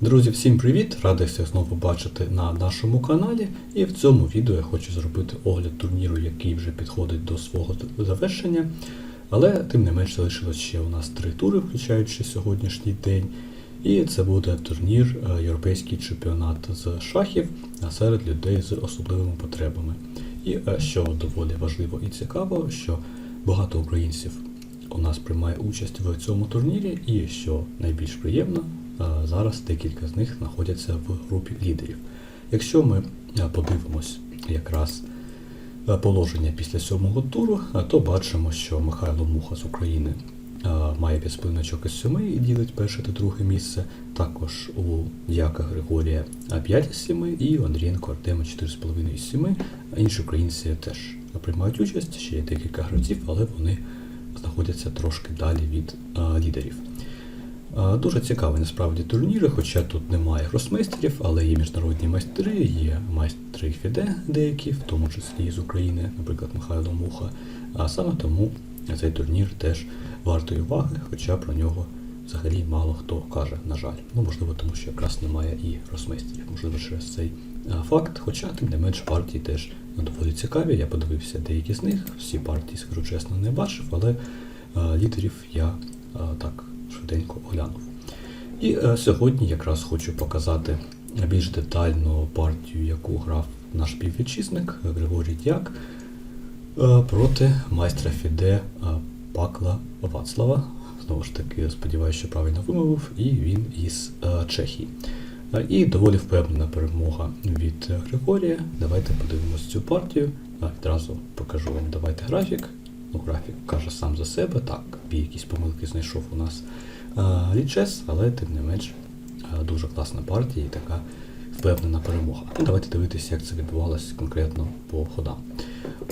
Друзі, всім привіт! Радий всіх знову бачити на нашому каналі. І в цьому відео я хочу зробити огляд турніру, який вже підходить до свого завершення. Але тим не менш залишилось ще у нас три тури, включаючи сьогоднішній день. І це буде турнір е, Європейський чемпіонат з шахів серед людей з особливими потребами. І е, що доволі важливо і цікаво, що багато українців у нас приймає участь в цьому турнірі, і що найбільш приємно, зараз декілька з них знаходяться в групі лідерів. Якщо ми подивимось якраз положення після сьомого туру, то бачимо, що Михайло Муха з України має 5 спиночок із 7 і ділить перше та друге місце. Також у Дяка Григорія 5 із 7 і у Андрієнко Артема 4,5 із 7. Інші українці теж приймають участь, ще є декілька гравців, але вони знаходяться трошки далі від лідерів. Дуже цікавий насправді турніри, хоча тут немає гросмейстерів, але є міжнародні майстри, є майстри Фіде деякі, в тому числі з України, наприклад, Михайло Муха. А саме тому цей турнір теж вартої уваги, хоча про нього взагалі мало хто каже, на жаль. Ну, можливо, тому що якраз немає і гросмейстерів, можливо, через цей факт, хоча тим не менш партії теж доволі цікаві. Я подивився деякі з них, всі партії, скажу чесно, не бачив, але лідерів я так швиденько оглянув. І е, сьогодні якраз хочу показати більш детальну партію, яку грав наш співвітчизник Григорій Дяк е, проти майстра Фіде е, Пакла Вацлава. Знову ж таки, сподіваюся, що правильно вимовив, і він із е, Чехії. Е, І доволі впевнена перемога від е, Григорія. Давайте подивимось цю партію. А, Відразу покажу вам давайте графік. Графік каже сам за себе. Так, якісь помилки знайшов у нас е, Лічес, але тим не менш е, дуже класна партія і така впевнена перемога. Давайте дивитися, як це відбувалося конкретно по ходам.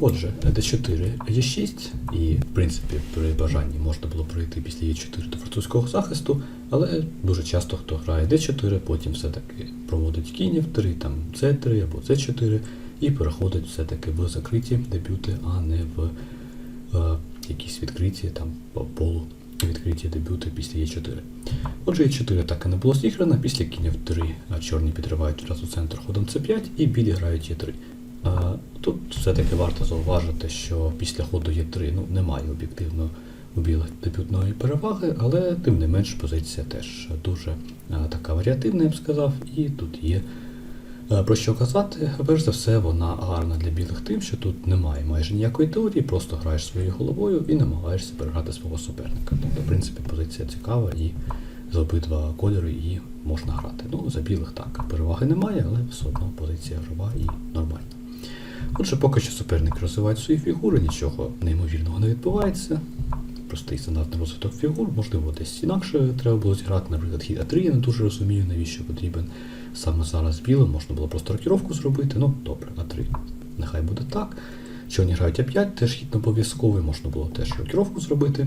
Отже, d4, e6, і в принципі при бажанні можна було пройти після e4 до французького захисту, але дуже часто хто грає d4, потім все-таки проводить кінь в 3, там c3 або c4, і переходить все-таки в закриті дебюти, а не в е, якісь відкриті там по полу відкриті дебюти після Е4. Отже, Е4 так і не було зіграно, після кінь в 3 а чорні підривають одразу центр ходом С5 і білі грають Е3. А, Тут все-таки варто зауважити, що після ходу Е3 ну, немає об'єктивно у білих дебютної переваги, але тим не менш позиція теж дуже а, така варіативна, я б сказав, і тут є Е, Про що казати? Перш за все, вона гарна для білих тим, що тут немає майже ніякої теорії, просто граєш своєю головою і намагаєшся переграти свого суперника. Тобто, в принципі, позиція цікава і з обидва кольори її можна грати. Ну, за білих так, переваги немає, але все одно позиція грова і нормальна. Отже, поки що суперник розвиває свої фігури, нічого неймовірного не відбувається. Простий стандартний розвиток фігур, можливо, десь інакше треба було зіграти, наприклад, хід А3, я не дуже розумію, навіщо потрібен саме зараз білим, можна було просто рокіровку зробити. Ну, добре, А3. Нехай буде так. Чорні грають А5, теж хід обов'язковий, можна було теж рокіровку зробити.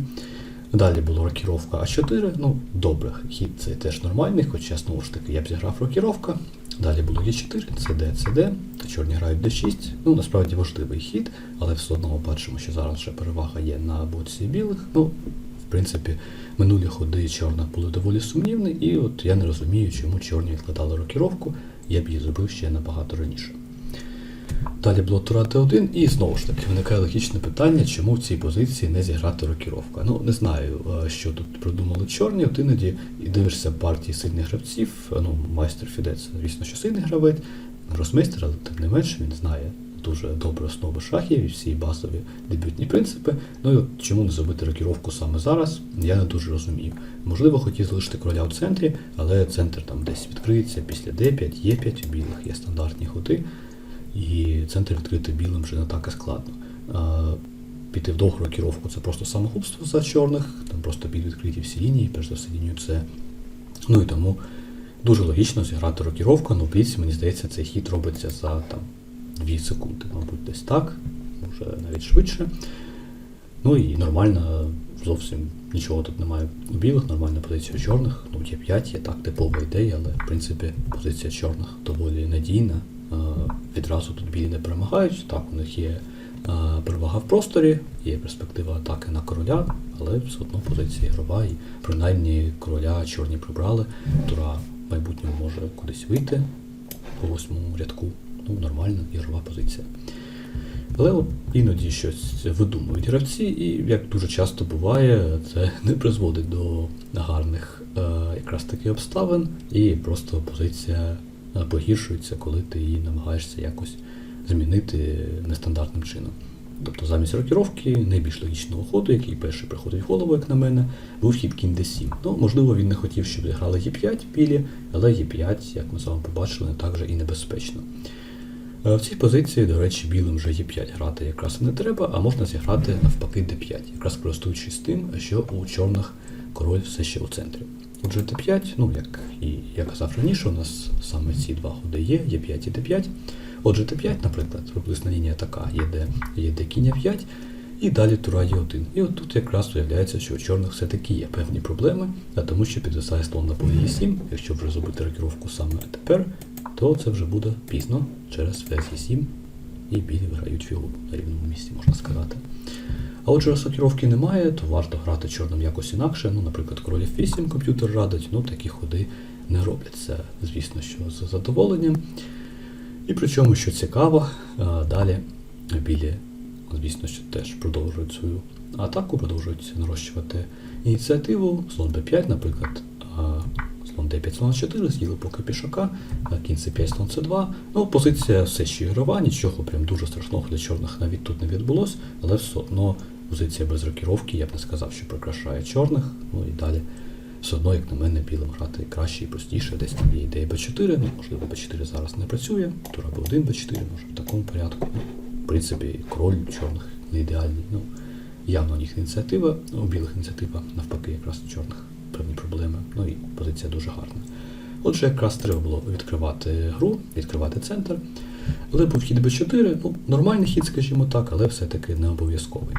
Далі була рокіровка А4, ну добре, хід це теж нормальний, хоча знову ж таки я б зіграв рокіровка. Далі було Е4, cd, cd, та чорні грають Д6. Ну, насправді важливий хід, але все одно ми бачимо, що зараз вже перевага є на боці білих. Ну, в принципі, минулі ходи чорних були доволі сумнівні, і от я не розумію, чому чорні відкладали рокіровку, я б її зробив ще набагато раніше. Далі було тура Т1, і знову ж таки виникає логічне питання, чому в цій позиції не зіграти рокіровка. Ну, не знаю, е, що тут придумали чорні, от іноді і дивишся партії сильних гравців, е, ну, майстер Фідець, звісно, що сильний гравець, гросмейстер, але тим не менше він знає дуже добре основи шахів і всі базові дебютні принципи. Ну і от чому не зробити рокіровку саме зараз, я не дуже розумію. Можливо, хотів залишити короля в центрі, але центр там десь відкриється після d5, e5, у білих є стандартні ходи. І центр відкрити білим вже не так і складно. Піти в довгу рокіровку це просто самогубство за чорних, там просто відкриті всі лінії, перш за все лінію С. Ну і тому дуже логічно зіграти рокіровку, але в бліці, мені здається, цей хід робиться за там, 2 секунди, мабуть, десь так, може навіть швидше. Ну і нормально, зовсім нічого тут немає у білих, нормальна позиція чорних. Ну, є 5, є так типова ідея, але в принципі позиція чорних доволі надійна. Е, Відразу тут білі не перемагають. Так, у них є е, перевага в просторі, є перспектива атаки на короля, але все одно позиція ігрова, і принаймні короля чорні прибрали, тура майбутнього майбутньому може кудись вийти по восьмому рядку. Ну, нормальна ігрова позиція. Але от іноді щось видумують гравці, і як дуже часто буває, це не призводить до гарних е, якраз таки обставин, і просто позиція погіршується, коли ти її намагаєшся якось змінити нестандартним чином. Тобто замість рокіровки найбільш логічного ходу, який перший приходить в голову, як на мене, був хід кінь d7. Ну, можливо, він не хотів, щоб грали Е5 білі, але Е5, як ми з вами побачили, не так же і небезпечно. Е, В цій позиції, до речі, білим вже Е5 грати якраз не треба, а можна зіграти навпаки D5, якраз користуючись тим, що у чорних король все ще у центрі. Отже, D5, ну як і я казав раніше, у нас саме ці два ходи є, Е5 і D5. Отже, Т5, наприклад, приблизна лінія така, є де, є де кінь 5 і далі тура Е1. І от тут якраз виявляється, що у чорних все-таки є певні проблеми, а тому що підвисає слон на полі Е7, якщо вже зробити рокіровку саме тепер, то це вже буде пізно через ферзь Е7, і білі виграють фігуру на рівному місці, можна сказати. А отже, раз немає, то варто грати чорним якось інакше. Ну, наприклад, король F8 комп'ютер радить, ну такі ходи не робляться, звісно, що з задоволенням. І причому, що цікаво, далі білі, звісно, що теж продовжують свою атаку, продовжують нарощувати ініціативу. Слон b5, наприклад, слон d5, слон 4, з'їли поки пішака, а кінь c5, слон c2. Ну, позиція все ще ігрова, нічого прям дуже страшного для чорних навіть тут не відбулось, але все одно позиція без рокіровки, я б не сказав, що прикрашає чорних. Ну і далі все одно, як на мене, білим грати краще і простіше, десь там є ідея b4, ну, можливо, b4 зараз не працює, тура b1, b4, може в такому порядку. Ну, в принципі, король чорних не ідеальний. Ну, явно у них ініціатива, у білих ініціатива, навпаки, якраз у чорних певні проблеми. Ну і позиція дуже гарна. Отже, якраз треба було відкривати гру, відкривати центр. Але був хід b4, ну, нормальний хід, скажімо так, але все-таки не обов'язковий.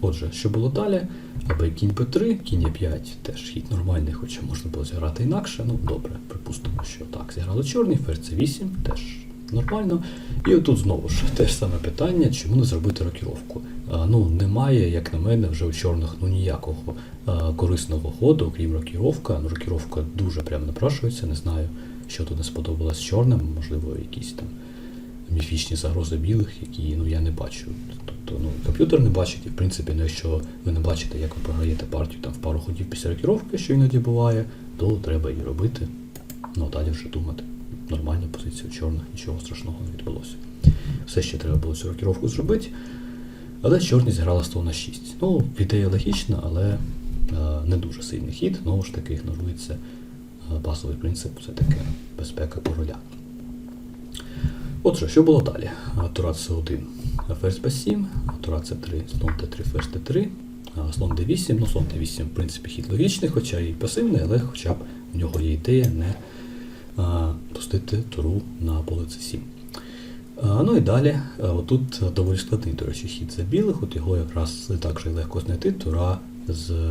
Отже, що було далі? Аби кінь П3, кінь Е5 теж хід нормальний, хоча можна було зіграти інакше. Ну, добре, припустимо, що так, зіграли чорний, ферзь С8, теж нормально. І отут знову ж те ж саме питання, чому не зробити рокіровку. Ну, немає, як на мене, вже у чорних ну, ніякого а, корисного ходу, окрім рокіровка. Ну, рокіровка дуже прямо напрашується, не знаю, що тут не сподобалось чорним, можливо, якісь там міфічні загрози білих, які ну, я не бачу. Тобто ну, комп'ютер не бачить, і в принципі, ну, якщо ви не бачите, як ви програєте партію там, в пару ходів після рокіровки, що іноді буває, то треба її робити. Ну а далі вже думати. Нормальна позиція у чорних, нічого страшного не відбулося. Все ще треба було цю рокіровку зробити. Але чорні зіграли слон на 6. Ну, ідея логічна, але е, не дуже сильний хід. Знову ж таки, ігнорується е, базовий принцип, це таке безпека короля. Отже, що було далі? Тура С1, ферзь Б7, Тура С3, слон Т3, ферзь Т3, слон Д8. Ну, слон Д8, в принципі, хід логічний, хоча і пасивний, але хоча б в нього є ідея не а, пустити туру на поле С7. А, ну і далі, отут доволі складний, до речі, хід за білих, от його якраз так легко знайти, тура з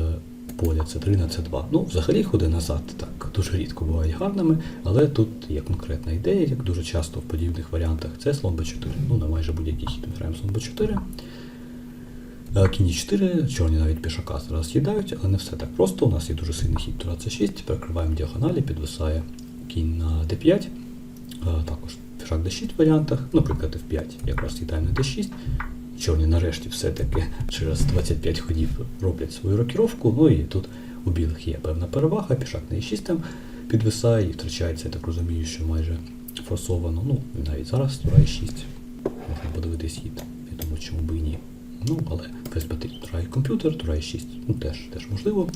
поля С3 на С2. Ну, взагалі ходи назад так дуже рідко бувають гарними, але тут є конкретна ідея, як дуже часто в подібних варіантах, це слон Б4. Ну, на майже будь-який хід ми граємо слон Б4. Е, Кінь 4, чорні навіть пішака зараз їдають, але не все так просто. У нас є дуже сильний хід тура С6, перекриваємо діагоналі, підвисає кінь на D5. Е, Також пішак D6 в варіантах, наприклад, F5, якраз їдаємо на D6. Чорні нарешті все-таки через 25 ходів роблять свою рокіровку. Ну і тут у білих є певна перевага, пішак на E6 там підвисає і втрачається, я так розумію, що майже форсовано. Ну, навіть зараз тура E6. Можна подивитись хід. Я думаю, чому би і ні. Ну, але FSB тут грає комп'ютер, тура E6, ну теж, теж можливо.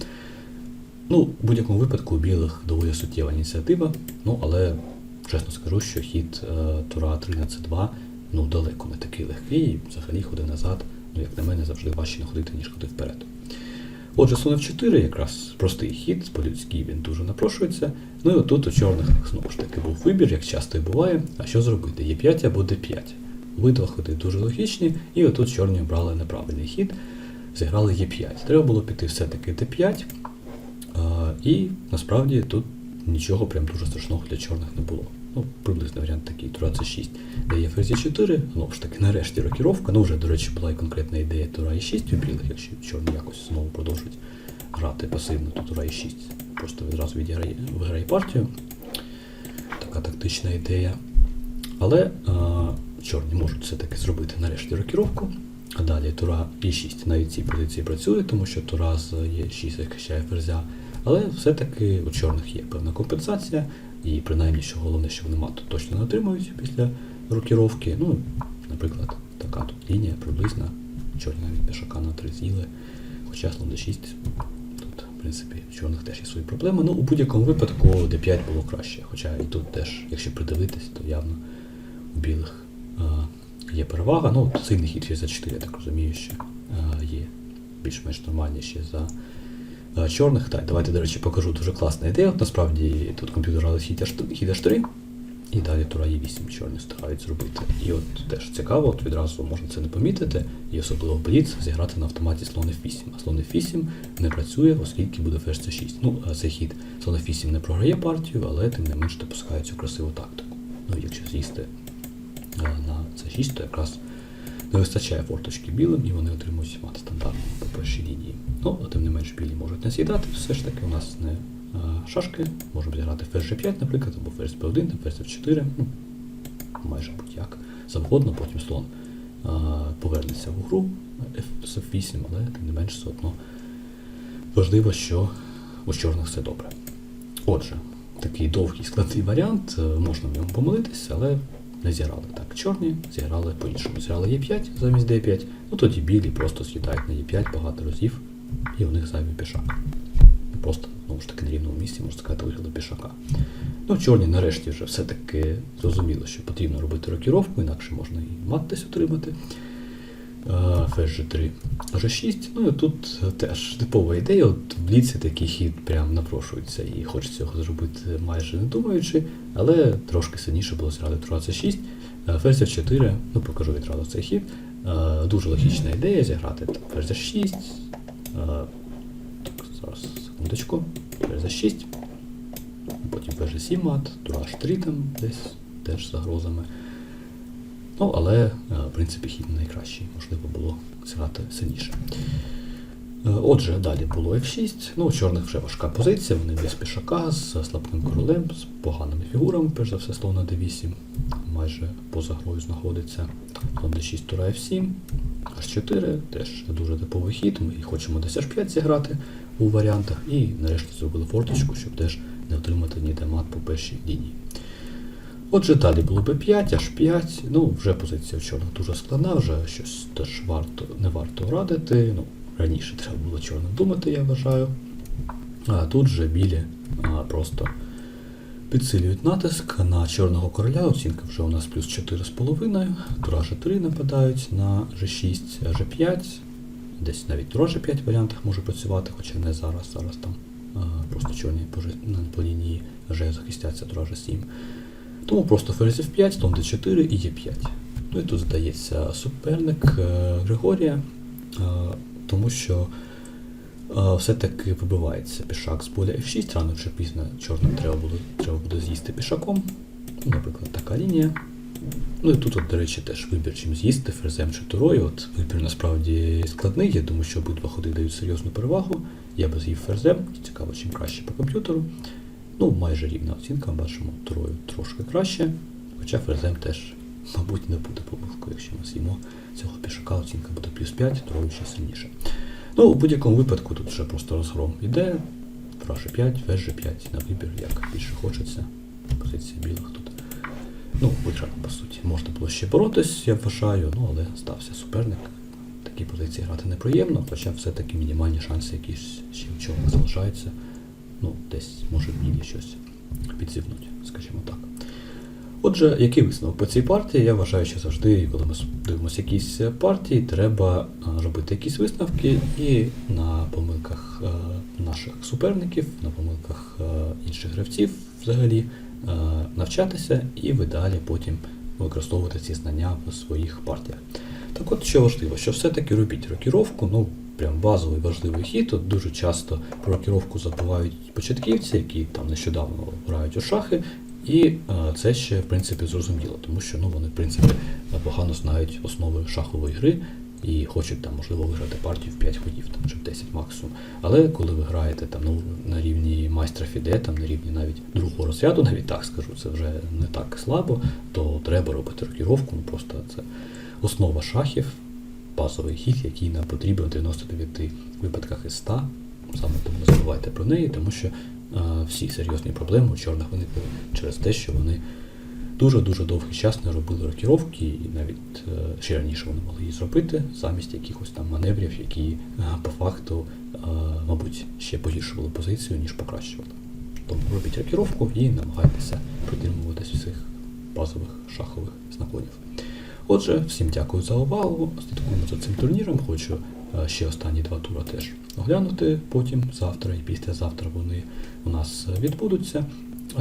Ну, в будь-якому випадку у білих доволі суттєва ініціатива, ну але чесно скажу, що хід е, Тура 3 на C2 ну, далеко не такий легкий, і взагалі ходи назад, ну, як на мене, завжди важче находити, ніж ходи вперед. Отже, слон F4 якраз простий хід, по-людськи він дуже напрошується. Ну і отут у чорних знову ж таки був вибір, як часто і буває, а що зробити? Е5 або D5. Обидва ходи дуже логічні, і отут чорні обрали неправильний хід, зіграли Е5. Треба було піти все-таки D5. І насправді тут нічого прям дуже страшного для чорних не було. Ну, приблизно варіант такий, Тура це 6, де є ферзь 4, знову ж таки, нарешті рокіровка. Ну, вже, до речі, була і конкретна ідея Тура і 6 у білих, якщо чорні якось знову продовжують грати пасивно, то Тура і 6 просто відразу відіграє, виграє партію. така тактична ідея. Але е, чорні можуть все-таки зробити нарешті рокіровку. А далі тура Е6 на цій позиції працює, тому що тура з Е6 захищає ферзя. Але все-таки у чорних є певна компенсація, і принаймні, що головне, що вони мату точно не отримують після рокіровки. Ну, наприклад, така тут лінія приблизна. Чорні навіть пішака на 3 з'їли, хоча слон d6 тут, в принципі, в чорних теж є свої проблеми. Ну, у будь-якому випадку d5 було краще. Хоча і тут теж, якщо придивитись, то явно у білих е, є перевага. Ну, сильний хід за 4, я так розумію, що е, є більш-менш нормальніші за чорних. Так, давайте, до речі, покажу дуже класна ідея. От насправді тут комп'ютер грали хід H- хід H3, і далі тура Е8 чорні старають зробити. І от теж цікаво, от відразу можна це не помітити, і особливо бліц зіграти на автоматі слон F8. А слон F8 не працює, оскільки буде ферзь C6. Ну, а цей хід слон F8 не програє партію, але тим не менш допускає цю красиву тактику. Ну, якщо з'їсти е, на C6, то якраз не вистачає форточки білим, і вони отримують мат стандартно по першій лінії. Ну, а тим не менш білі можуть не з'їдати, все ж таки у нас не е, шашки, можемо зіграти ферзь G5, наприклад, або ферзь B1, або ферзь F4, ну, майже будь-як завгодно, потім слон е, повернеться в гру F- з F8, але тим не менш все одно важливо, що у чорних все добре. Отже, такий довгий складний варіант, е, можна в ньому помилитися, але не зіграли так. Чорні зіграли по-іншому. Зіграли Е5 замість Д5, ну тоді білі просто з'їдають на Е5 багато разів, і у них зайвий пішак. Просто, знову ж таки, на рівному місці, можна сказати, виграли пішака. Ну, чорні нарешті вже все-таки зрозуміло, що потрібно робити рокіровку, інакше можна і мат десь отримати. Ферзь G3, G6. Ну і тут теж типова ідея. От в бліці такий хід прям напрошується і хочеться його зробити майже не думаючи, але трошки сильніше було зіграти тура C6. Е, Ферзь F4, ну покажу відразу цей хід. Дуже логічна ідея зіграти там ферзь H6. е, зараз секундочку. Ферзь H6. Потім ферзь G7 мат, тура H3 там десь теж загрозами. Ну, але, е, в принципі, хід не найкращий, можливо було зіграти сильніше. Е, Отже, далі було F6. Ну, у чорних вже важка позиція, вони без пішака, з слабким королем, з поганими фігурами, перш за все, слон на D8, майже поза грою знаходиться. Слон D6, тура F7, H4, теж дуже типовий хід. Ми хочемо десь H5 зіграти у варіантах, і нарешті зробили форточку, щоб теж не отримати ніде мат по першій лінії. Отже, далі було b5, аж 5. Ну, вже позиція в чорних дуже складна, вже щось теж варто, не варто радити. Ну, раніше треба було чорно думати, я вважаю. А тут же білі а, просто підсилюють натиск на чорного короля. Оцінка вже у нас плюс 4,5. Тура G3 нападають на G6, G5. Десь навіть тура G5 в варіантах може працювати, хоча не зараз. Зараз там а, просто чорні по, по лінії G захистяться тура G7. Тому просто ферзь F5, слон D4 і Е5. Ну і тут здається суперник е, Григорія, е, тому що е, все-таки вибивається пішак з поля F6, рано чи пізно чорним треба буде, треба буде з'їсти пішаком. Ну, наприклад, така лінія. Ну і тут, от, до речі, теж вибір чим з'їсти ферзем чи турою. От вибір насправді складний, я думаю, що обидва ходи дають серйозну перевагу. Я би з'їв ферзем, цікаво, чим краще по комп'ютеру. Ну, майже рівна оцінка, бачимо, трою трошки краще. Хоча ферзем теж, мабуть, не буде помилкою, якщо ми з'їмо цього пішака, оцінка буде плюс 5, трою ще сильніше. Ну, у будь-якому випадку тут вже просто розгром іде. Тура G5, ферзь G5 на вибір, як більше хочеться. Позиція білих тут. Ну, виграно, по суті. Можна було ще боротись, я вважаю, ну але стався суперник. Такі позиції грати неприємно, хоча все-таки мінімальні шанси якісь ще в чому залишаються. Ну, десь може білі щось підзівнуть, скажімо так. Отже, який висновок по цій партії? Я вважаю, що завжди, коли ми дивимося якісь партії, треба робити якісь висновки і на помилках е, наших суперників, на помилках е, інших гравців взагалі е, навчатися і ви далі потім використовувати ці знання в своїх партіях. Так от, що важливо, що все-таки робіть рокіровку, ну прям базовий важливий хід. От дуже часто про рокіровку забувають початківці, які там нещодавно грають у шахи. І е, це ще в принципі зрозуміло, тому що ну вони в принципі погано знають основи шахової гри і хочуть там, можливо, виграти партію в 5 ходів там, чи в 10 максимум. Але коли ви граєте там, ну, на рівні майстра Фіде, там, на рівні навіть другого розряду, навіть так скажу, це вже не так слабо, то треба робити рокіровку, ну просто це основа шахів, базовий хід, який нам потрібен в 99 випадках із 100. Саме тому не забувайте про неї, тому що е, всі серйозні проблеми у чорних виникли через те, що вони дуже-дуже довгий час не робили рокіровки, і навіть е, ще раніше вони могли її зробити замість якихось там маневрів, які е, по факту, е, мабуть, ще погіршували позицію, ніж покращували. Тому робіть рокіровку і намагайтеся притримуватись всіх базових шахових знаковів. Отже, всім дякую за увагу. Слідкуємо за цим турніром. Хочу е, ще останні два тури теж оглянути потім, завтра і післязавтра вони у нас е, відбудуться.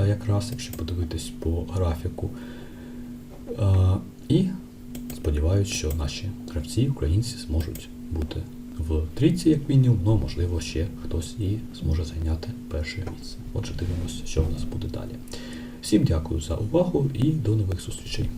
Якраз, якщо подивитись по графіку. Е, І сподіваюся, що наші гравці, українці, зможуть бути в трійці, як мінімум, ну можливо, ще хтось і зможе зайняти перше місце. Отже, дивимося, що у нас буде далі. Всім дякую за увагу і до нових зустрічей.